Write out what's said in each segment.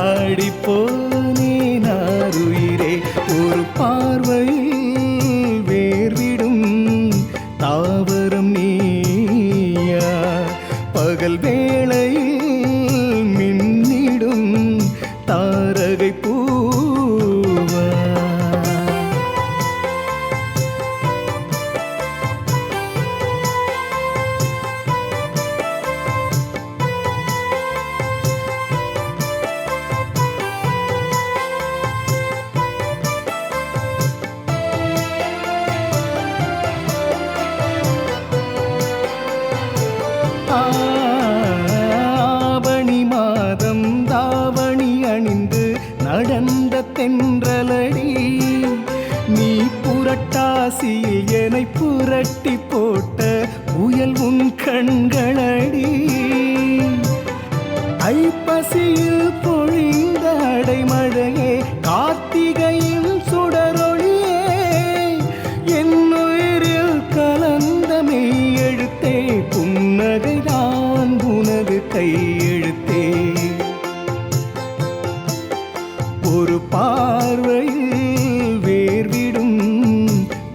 ஆடிப்போ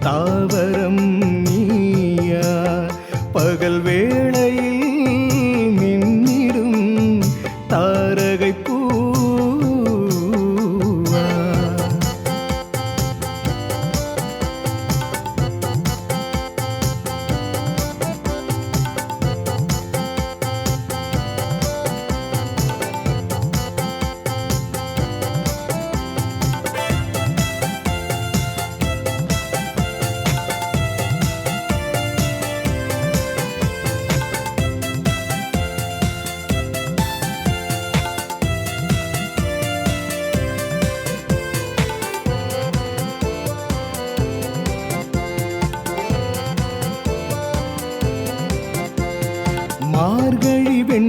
Tớ பெண்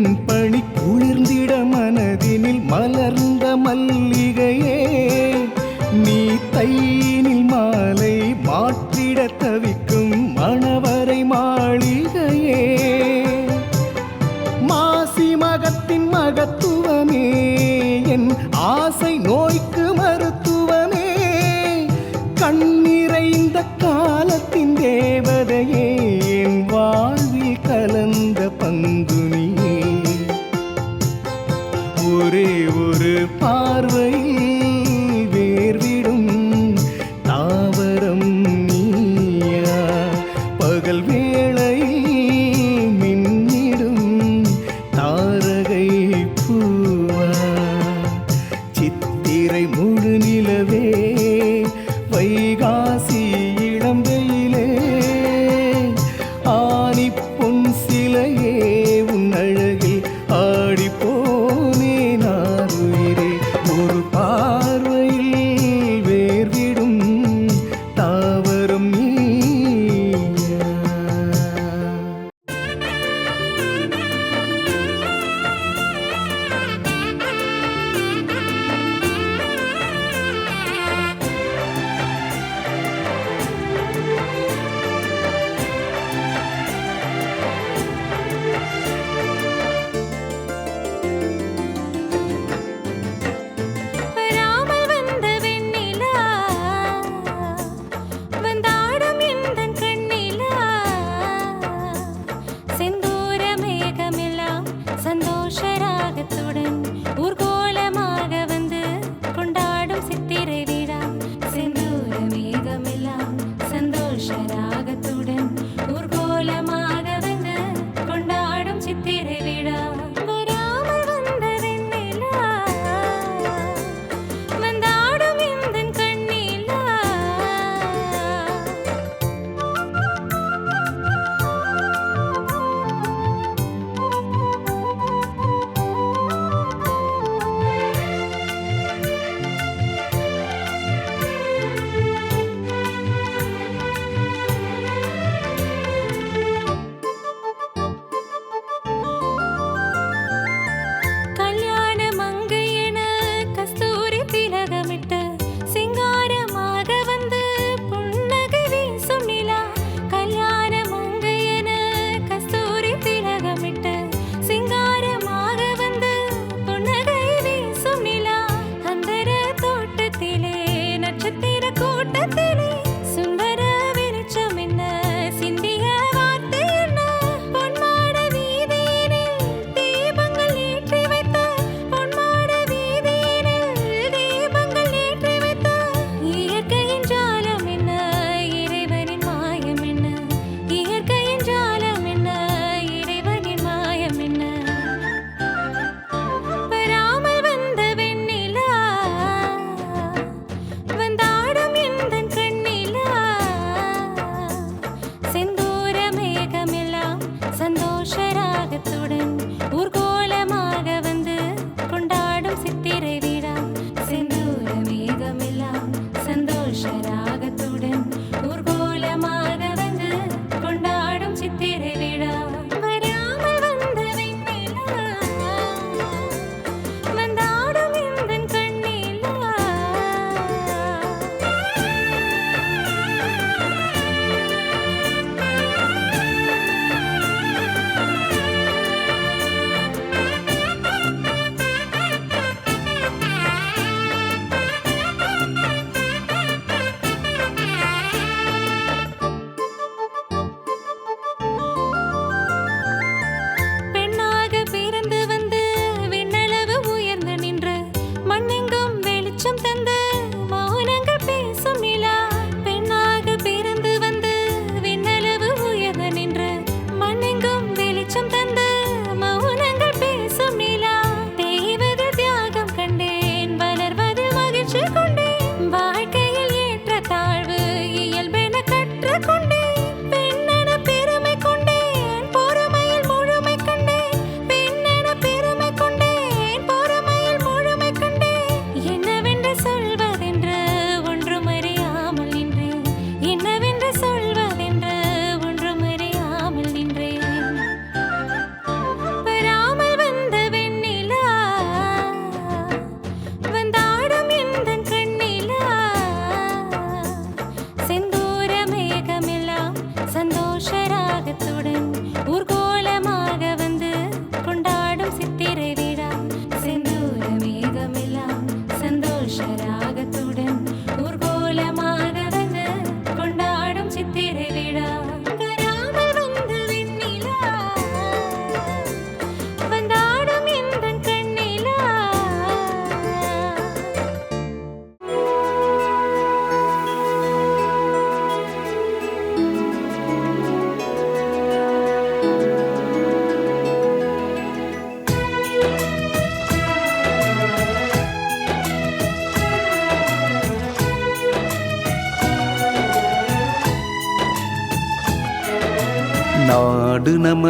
ஒரே ஒரு பார்வை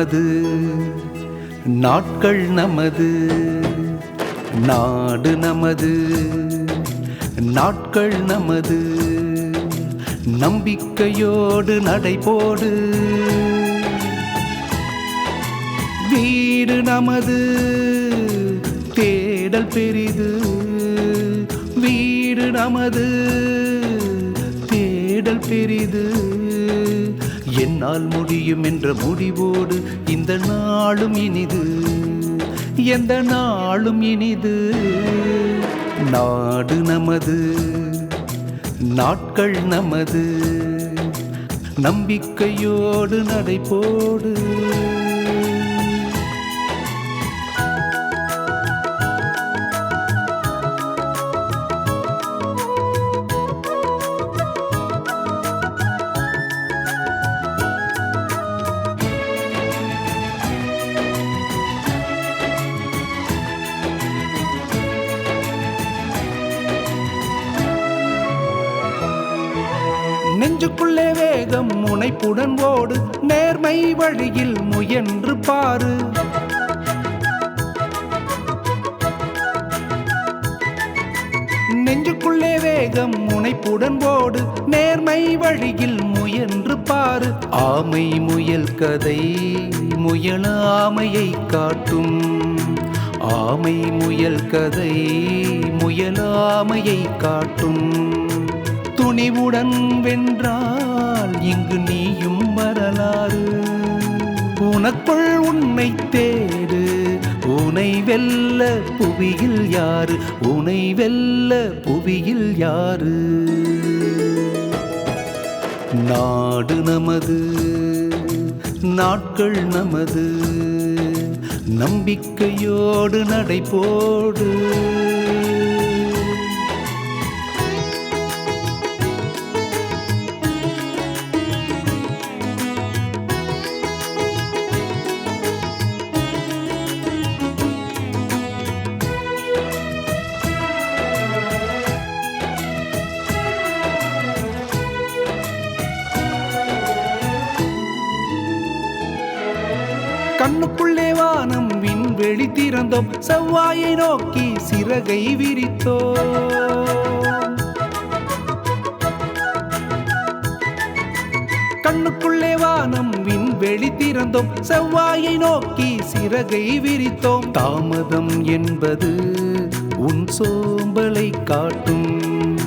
நமது நாட்கள் நமது நாடு நமது நாட்கள் நமது நம்பிக்கையோடு நடைபோடு. வீடு நமது தேடல் பெரிது. வீடு நமது தேடல் பெரிது. என்னால் முடியும் என்ற முடிவோடு இந்த நாளும் இனிது. எந்த நாளும் இனிது. நாடு நமது நாட்கள் நமது. நம்பிக்கையோடு நடைபோடு. வழியில் முயன்று பாரு. நெஞ்சுக்குள்ளே வேகம் முனைப்புடன் போடு நேர்மை வழியில் முயன்று பாரு. ஆமை முயல் கதை முயல ஆமையை காட்டும். ஆமை முயல் கதை முயல ஆமையை காட்டும். துணிவுடன் வென்றால் இங்கு நீயும் வரலாறு. உனக்குள் உன்னை தேடு. உனை வெல்ல புவியில் யாரு? உனை வெல்ல புவியில் யாரு? நாடு நமது நாட்கள் நமது நம்பிக்கையோடு நடைபோடு. விண்வெளி செவ்வாயை நோக்கி சிறகை விரித்தோம் கண்ணுக்குள்ளே வானம் விண்வெளி திறந்தோம். செவ்வாயை நோக்கி சிறகை விரித்தோம். தாமதம் என்பது உன் சோம்பலை காட்டும்.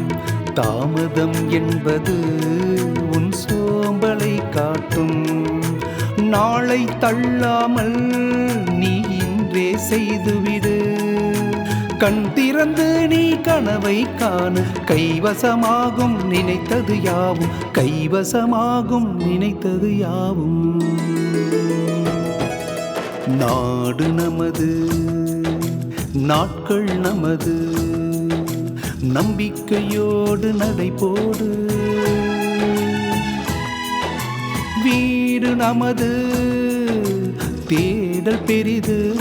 தாமதம் என்பது உன் சோம்பலை காட்டும். நாளை தள்ளாமல் செய்துவிடு. கண் திறந்து நீ கனவை காணு. கைவசமாகும் நினைத்தது யாவும். கைவசமாகும் நினைத்தது யாவும். நாடு நமது நாட்கள் நமது. நம்பிக்கையோடு நடைபோடு வீடு நமது. தேடல் பெரிது.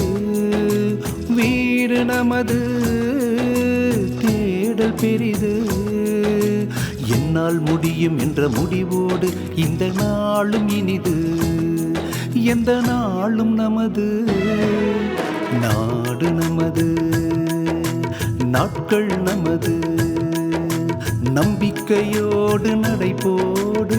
வீடு நமது தேடல் பெரிது. என்னால் முடியும் என்ற முடிவோடு இந்த நாளும் இனிது. எந்த நாளும் நமது நாடு நமது நாட்கள் நமது. நம்பிக்கையோடு நடைபோடு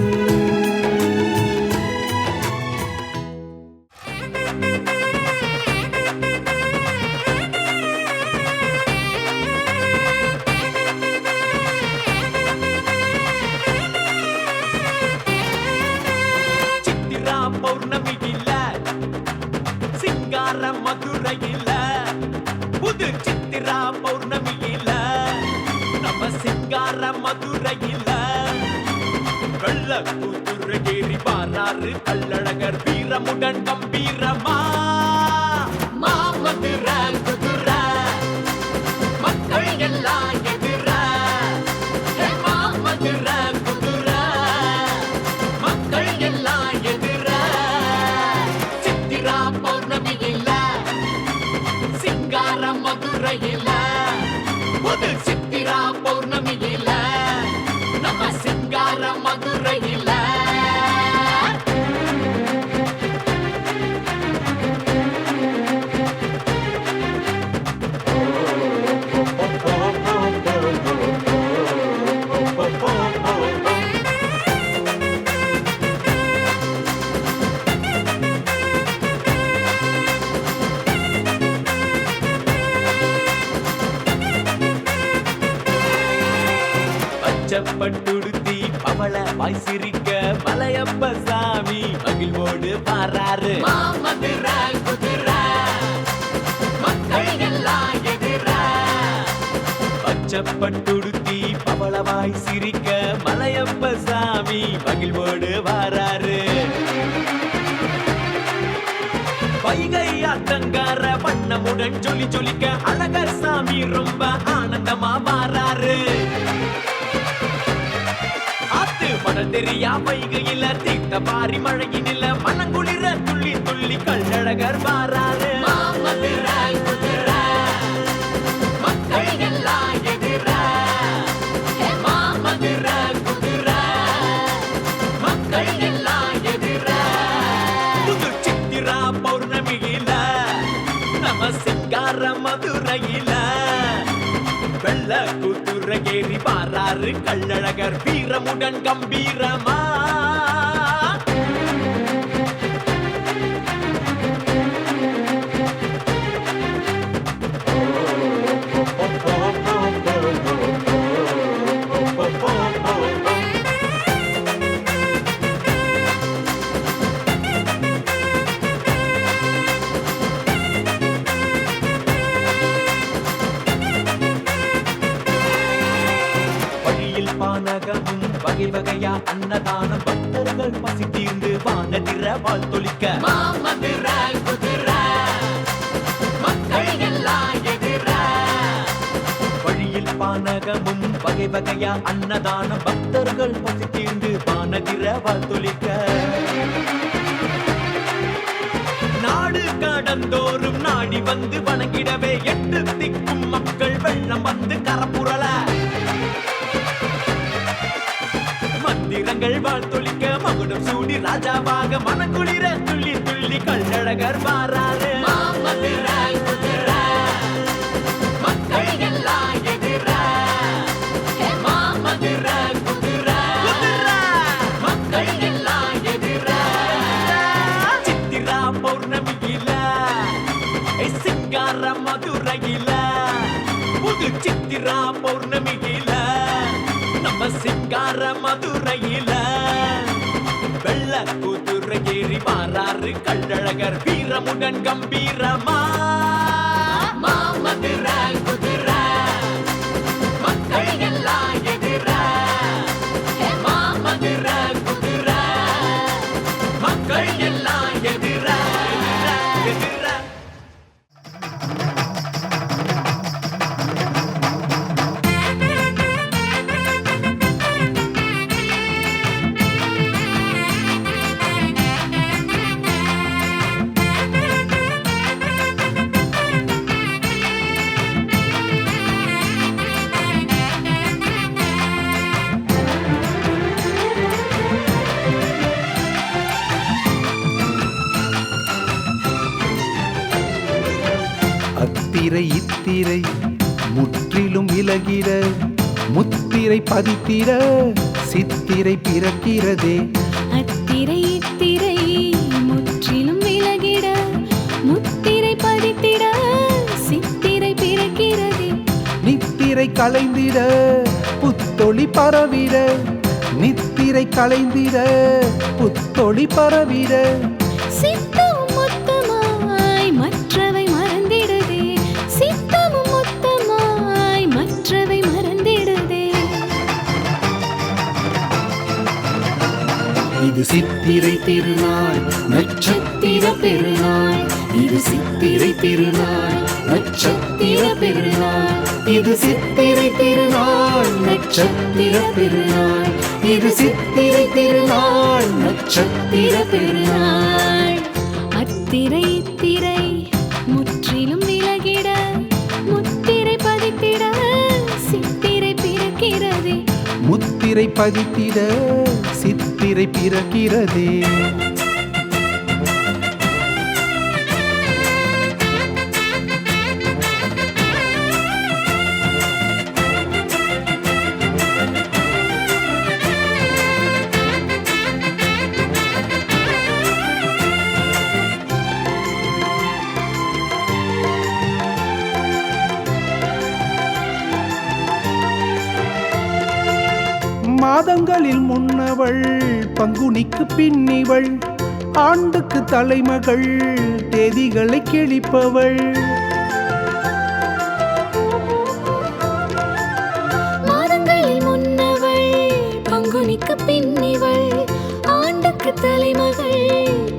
மதுரையில புது சித்திரா பௌர்ணமியில சிங்கார மதுரையில. வெள்ள கூத்துற கேரி பாராறு கல்லழகர் வீரமுடன் கம்பீரமா பச்சப்பட்டுடுத்தி பவளவாய் சிரிக்க மலையப்ப சாமி மகிழ்வோடு வாராரு. வைகை ஆத்தங்கார வண்ணமுடன் ஜொலி ஜொலிக்க அழகர் சாமி ரொம்ப ஆனந்தமா மாறாரு ஆத்து மணல் தெரியா வைகையில தீர்த்த பாரி மழையினில மனங்குளிர துள்ளி துள்ளி கள்ளழகர் மாறாரு மக்கள் சிங்கார மதுரையில வெள்ள கூத்துற ஏறி பாராறு கள்ளழகர் வீரமுடன் கம்பீரமா. வகையா அன்னதானம் பக்தர்கள் பசி தீர்ந்து வானதிர வாழ் தொழிக்க. மாமதுர குதிர மக்கள் எல்லாம் எதிர. வழியில் பானகமும் வகை வகையா அன்னதானம் பக்தர்கள் பசி தீர்ந்து வானதிர வாழ் தொழிக்க. நாடு கடந்தோறும் நாடி வந்து வணங்கிடவே எட்டு திக்கும் மக்கள் வெள்ளம் மந்திரங்கள் வாழ்த்தொழிக்க மகுடம் சூடி ராஜாவாக மனக்குளிர துள்ளி துள்ளி கள்ளழகர் மாறாரு சிங்கார மதுரையில புது சித்திரா பௌர்ணமியில நம்ம சிங்கார மதுரையில வெள்ள குதிரை ஏறி மாறாறு கண்டழகர் வீரமுடன் கம்பீரமா? மாமதுரால் குதிரை முத்திரை பதித்திட சித்திரை பிறக்கிறதே. அத்திரை இத்திரை முற்றிலும் விலகிட முத்திரை பதித்திட சித்திரை பிறக்கிறதே. நித்திரை கலைந்திட புத்தொளி பரவிட நித்திரை கலைந்திட புத்தொளி பரவிட. இது சித்திரை திருநாள் நட்சத்திர பெருநாள். இது சித்திரை திருநாள் நட்சத்திர பெருநாள். இது சித்திரை திருநாள் நட்சத்திர பெருநாள். இது சித்திரை திருநாள் நட்சத்திர பெருநாள். நாள் அத்திரை இத்திரை முற்றிலும் விலகிட முத்திரை பதித்திட சித்திரை பிறக்கிறதே. முத்திரை பதித்திட. சித்திரை பிறக்கிறதே மாதங்களில் முன்னவள் பங்குனிக்கு பின்னிவள் ஆண்டுக்கு தலைமகள் தேதிகளை கிழிப்பவள் மாதங்களில் முன்னவள் பங்குனிக்கு பின்னிவள் ஆண்டுக்கு தலைமகள்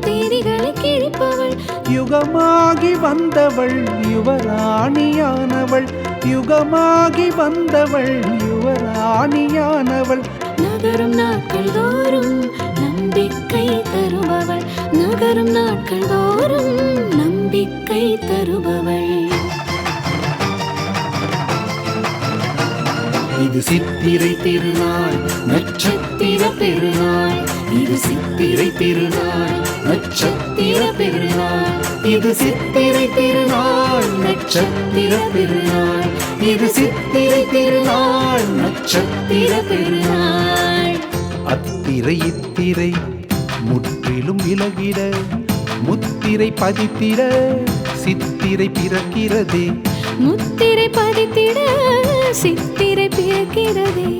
தேதிகளை கிழிப்பவள் யுகமாகி வந்தவள் யுவராணியானவள் யுகமாகி வந்தவள் யுவராணியானவள் நகரும் நாட்கள் தோறும் நம்பிக்கை தருபவள். நகரும் நாட்கள் தோறும் நம்பிக்கை தருபவள். இது சித்திரை திருநாள் நட்சத்திர பெருநாள். இது சித்திரை திருநாள் நட்சத்திர பெருநாள். இது சித்திரை திருநாள். நட்சத்திர பெருநாள். இது சித்திரை திருநாள். நட்சத்திர பெருநாள். அத்திரை இத்திரை முற்றிலும் விலகிட முத்திரை பதித்திட சித்திரை பிறக்கிறதே. முத்திரை பதித்திட சித்திரை பிறக்கிறதே.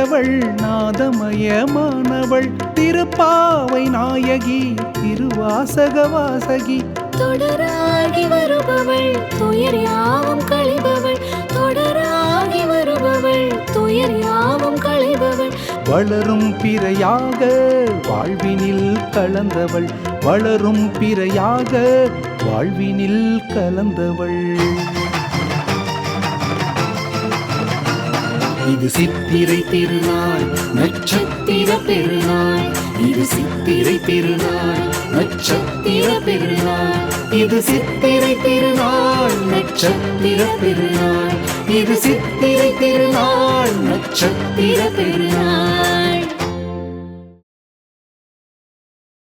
அறிந்தவள் நாதமயமானவள் திருப்பாவை நாயகி திருவாசக வாசகி. தொடராகி வருபவள் துயர் யாவும் களைபவள் தொடராகி வருபவள் துயர் யாவும் களைபவள் வளரும் பிறையாக வாழ்வினில் கலந்தவள் வளரும் பிறையாக வாழ்வினில் கலந்தவள். இது சித்திரை திருநாள் நட்சத்திர பெருநாள். இது சித்திரை திருநாள் நட்சத்திர பெருநாள். இது சித்திரை திருநாள் நட்சத்திர பெருநாள். இது சித்திரை திருநாள் நட்சத்திர பெருநாள்.